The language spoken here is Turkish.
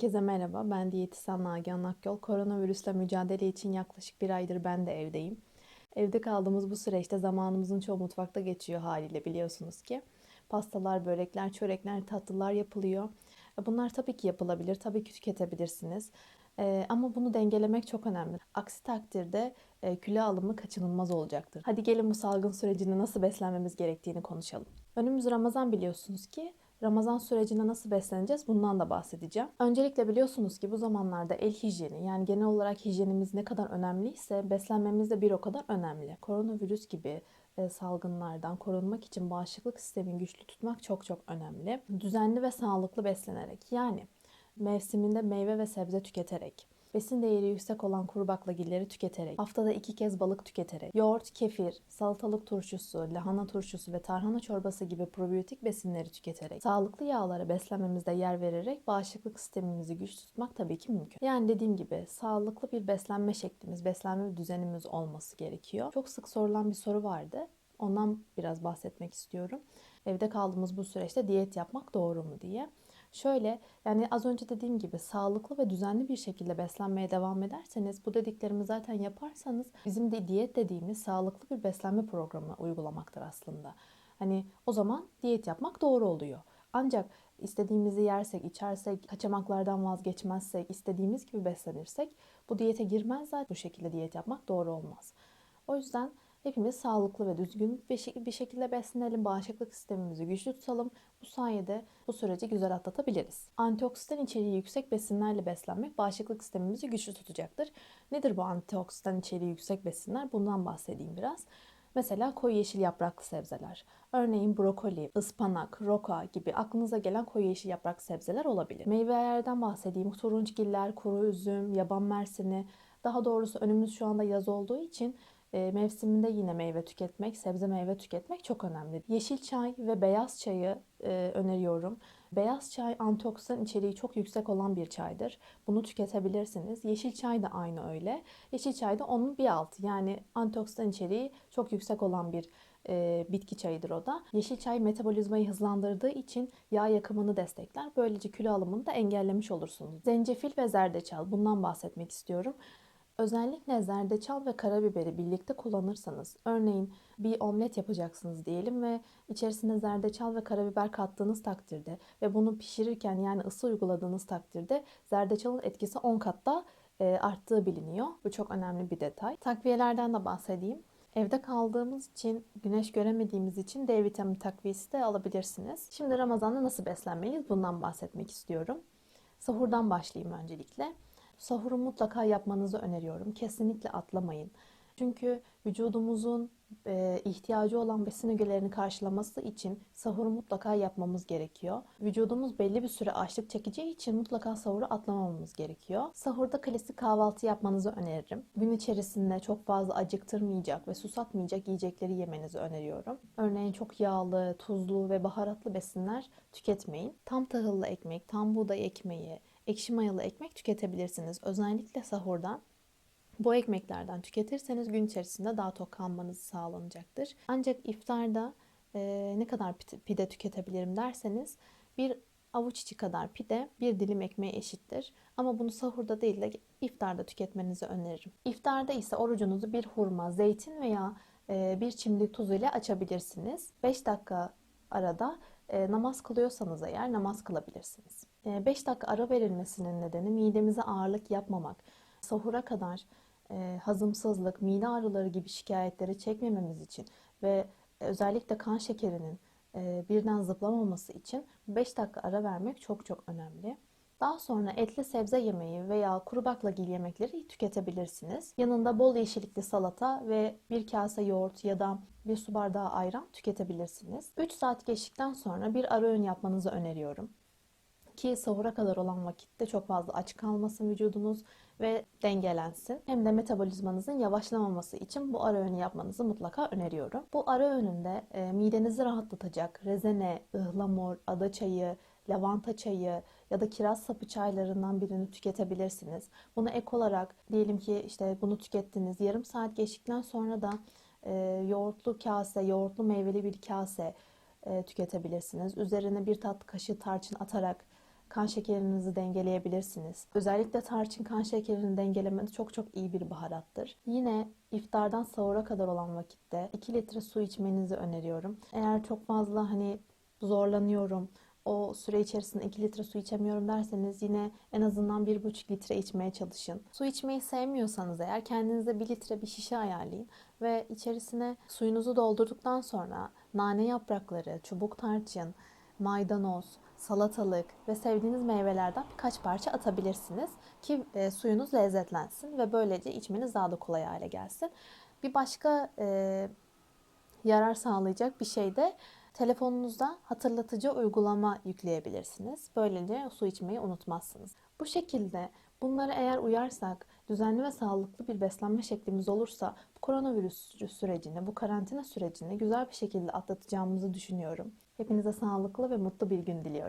Herkese merhaba. Ben diyetisyen Nagihan Akyol. Koronavirüsle mücadele için yaklaşık bir aydır ben de evdeyim. Evde kaldığımız bu süreçte zamanımızın çoğu mutfakta geçiyor haliyle biliyorsunuz ki. Pastalar, börekler, çörekler, tatlılar yapılıyor. Bunlar tabii ki yapılabilir, tabii ki tüketebilirsiniz. Ee, ama bunu dengelemek çok önemli. Aksi takdirde e, kilo alımı kaçınılmaz olacaktır. Hadi gelin bu salgın sürecinde nasıl beslenmemiz gerektiğini konuşalım. Önümüz Ramazan biliyorsunuz ki. Ramazan sürecinde nasıl besleneceğiz bundan da bahsedeceğim. Öncelikle biliyorsunuz ki bu zamanlarda el hijyeni yani genel olarak hijyenimiz ne kadar önemliyse beslenmemiz de bir o kadar önemli. Koronavirüs gibi e, salgınlardan korunmak için bağışıklık sistemini güçlü tutmak çok çok önemli. Düzenli ve sağlıklı beslenerek yani mevsiminde meyve ve sebze tüketerek, besin değeri yüksek olan kuru baklagilleri tüketerek, haftada iki kez balık tüketerek, yoğurt, kefir, salatalık turşusu, lahana turşusu ve tarhana çorbası gibi probiyotik besinleri tüketerek, sağlıklı yağlara beslenmemizde yer vererek bağışıklık sistemimizi güçlü tutmak tabii ki mümkün. Yani dediğim gibi sağlıklı bir beslenme şeklimiz, beslenme düzenimiz olması gerekiyor. Çok sık sorulan bir soru vardı. Ondan biraz bahsetmek istiyorum. Evde kaldığımız bu süreçte diyet yapmak doğru mu diye. Şöyle yani az önce dediğim gibi sağlıklı ve düzenli bir şekilde beslenmeye devam ederseniz bu dediklerimi zaten yaparsanız bizim de diyet dediğimiz sağlıklı bir beslenme programı uygulamaktır aslında. Hani o zaman diyet yapmak doğru oluyor. Ancak istediğimizi yersek, içersek, kaçamaklardan vazgeçmezsek, istediğimiz gibi beslenirsek bu diyete girmez zaten bu şekilde diyet yapmak doğru olmaz. O yüzden hepimiz sağlıklı ve düzgün bir şekilde beslenelim, bağışıklık sistemimizi güçlü tutalım. Bu sayede bu süreci güzel atlatabiliriz. Antioksidan içeriği yüksek besinlerle beslenmek bağışıklık sistemimizi güçlü tutacaktır. Nedir bu antioksidan içeriği yüksek besinler? Bundan bahsedeyim biraz. Mesela koyu yeşil yapraklı sebzeler. Örneğin brokoli, ıspanak, roka gibi aklınıza gelen koyu yeşil yapraklı sebzeler olabilir. Meyvelerden bahsedeyim. Turunçgiller, kuru üzüm, yaban mersini. Daha doğrusu önümüz şu anda yaz olduğu için e, mevsiminde yine meyve tüketmek, sebze meyve tüketmek çok önemli. Yeşil çay ve beyaz çayı e, öneriyorum. Beyaz çay antioksidan içeriği çok yüksek olan bir çaydır. Bunu tüketebilirsiniz. Yeşil çay da aynı öyle. Yeşil çay da onun bir altı. Yani antioksidan içeriği çok yüksek olan bir e, bitki çayıdır o da. Yeşil çay metabolizmayı hızlandırdığı için yağ yakımını destekler. Böylece kilo alımını da engellemiş olursunuz. Zencefil ve zerdeçal bundan bahsetmek istiyorum. Özellikle zerdeçal ve karabiberi birlikte kullanırsanız, örneğin bir omlet yapacaksınız diyelim ve içerisine zerdeçal ve karabiber kattığınız takdirde ve bunu pişirirken yani ısı uyguladığınız takdirde zerdeçalın etkisi 10 katta e, arttığı biliniyor. Bu çok önemli bir detay. Takviyelerden de bahsedeyim. Evde kaldığımız için, güneş göremediğimiz için D vitamini takviyesi de alabilirsiniz. Şimdi Ramazan'da nasıl beslenmeliyiz? Bundan bahsetmek istiyorum. Sahurdan başlayayım öncelikle. Sahuru mutlaka yapmanızı öneriyorum. Kesinlikle atlamayın. Çünkü vücudumuzun e, ihtiyacı olan besin ögelerini karşılaması için sahuru mutlaka yapmamız gerekiyor. Vücudumuz belli bir süre açlık çekeceği için mutlaka sahuru atlamamamız gerekiyor. Sahurda klasik kahvaltı yapmanızı öneririm. Gün içerisinde çok fazla acıktırmayacak ve susatmayacak yiyecekleri yemenizi öneriyorum. Örneğin çok yağlı, tuzlu ve baharatlı besinler tüketmeyin. Tam tahıllı ekmek, tam buğday ekmeği, ekşi mayalı ekmek tüketebilirsiniz. Özellikle sahurdan bu ekmeklerden tüketirseniz gün içerisinde daha tok kalmanız sağlanacaktır. Ancak iftarda e, ne kadar pide tüketebilirim derseniz bir avuç içi kadar pide bir dilim ekmeğe eşittir. Ama bunu sahurda değil de iftarda tüketmenizi öneririm. İftarda ise orucunuzu bir hurma, zeytin veya bir çimdik tuz ile açabilirsiniz. 5 dakika arada namaz kılıyorsanız eğer namaz kılabilirsiniz. 5 dakika ara verilmesinin nedeni midemize ağırlık yapmamak, sahura kadar e, hazımsızlık, mide ağrıları gibi şikayetleri çekmememiz için ve özellikle kan şekerinin e, birden zıplamaması için 5 dakika ara vermek çok çok önemli. Daha sonra etli sebze yemeği veya kuru baklagil yemekleri tüketebilirsiniz. Yanında bol yeşillikli salata ve bir kase yoğurt ya da bir su bardağı ayran tüketebilirsiniz. 3 saat geçtikten sonra bir ara öğün yapmanızı öneriyorum ki sahura kadar olan vakitte çok fazla aç kalmasın vücudunuz ve dengelensin. Hem de metabolizmanızın yavaşlamaması için bu ara öğünü yapmanızı mutlaka öneriyorum. Bu ara öğününde e, midenizi rahatlatacak rezene, ıhlamur, ada çayı, lavanta çayı ya da kiraz sapı çaylarından birini tüketebilirsiniz. Bunu ek olarak diyelim ki işte bunu tükettiniz. Yarım saat geçtikten sonra da e, yoğurtlu kase, yoğurtlu meyveli bir kase e, tüketebilirsiniz. Üzerine bir tatlı kaşığı tarçın atarak kan şekerinizi dengeleyebilirsiniz. Özellikle tarçın kan şekerini dengelemede çok çok iyi bir baharattır. Yine iftardan sahura kadar olan vakitte 2 litre su içmenizi öneriyorum. Eğer çok fazla hani zorlanıyorum, o süre içerisinde 2 litre su içemiyorum derseniz yine en azından 1,5 litre içmeye çalışın. Su içmeyi sevmiyorsanız eğer kendinize 1 litre bir şişe ayarlayın ve içerisine suyunuzu doldurduktan sonra nane yaprakları, çubuk tarçın, maydanoz, salatalık ve sevdiğiniz meyvelerden birkaç parça atabilirsiniz ki e, suyunuz lezzetlensin ve böylece içmeniz daha da kolay hale gelsin. Bir başka e, yarar sağlayacak bir şey de telefonunuzda hatırlatıcı uygulama yükleyebilirsiniz. Böylece su içmeyi unutmazsınız. Bu şekilde bunlara eğer uyarsak, düzenli ve sağlıklı bir beslenme şeklimiz olursa bu koronavirüs sürecini, bu karantina sürecini güzel bir şekilde atlatacağımızı düşünüyorum. Hepinize sağlıklı ve mutlu bir gün diliyorum.